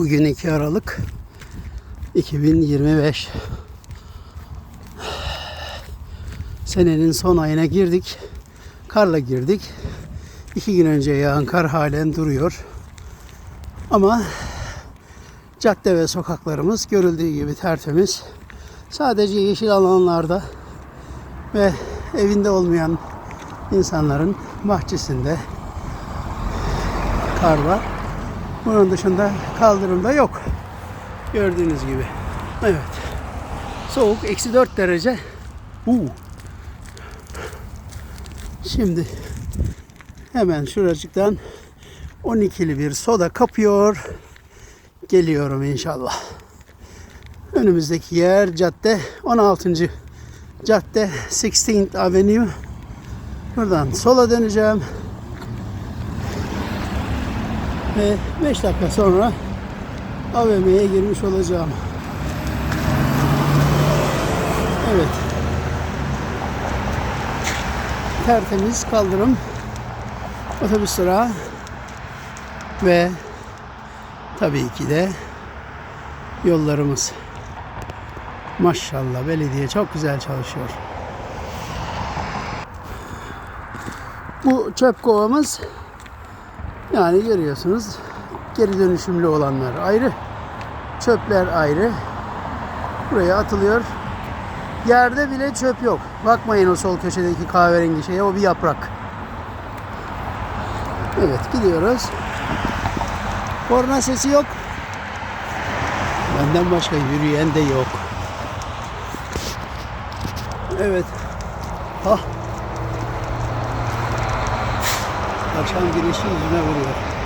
Bugün 2 Aralık 2025. Senenin son ayına girdik. Karla girdik. İki gün önce yağan kar halen duruyor. Ama cadde ve sokaklarımız görüldüğü gibi tertemiz. Sadece yeşil alanlarda ve evinde olmayan insanların bahçesinde kar var. Bunun dışında kaldırımda yok. Gördüğünüz gibi. Evet. Soğuk. Eksi 4 derece. Uu. Şimdi hemen şuracıktan 12'li bir soda kapıyor. Geliyorum inşallah. Önümüzdeki yer cadde 16. cadde 16th Avenue. Buradan sola döneceğim. Ve 5 dakika sonra AVM'ye girmiş olacağım. Evet. Tertemiz kaldırım. Otobüs durağı. Ve tabii ki de yollarımız. Maşallah belediye çok güzel çalışıyor. Bu çöp kovamız yani görüyorsunuz geri dönüşümlü olanlar ayrı. Çöpler ayrı. Buraya atılıyor. Yerde bile çöp yok. Bakmayın o sol köşedeki kahverengi şeye o bir yaprak. Evet gidiyoruz. Korna sesi yok. Benden başka yürüyen de yok. Evet. Ah. 枪비는시인이라 고,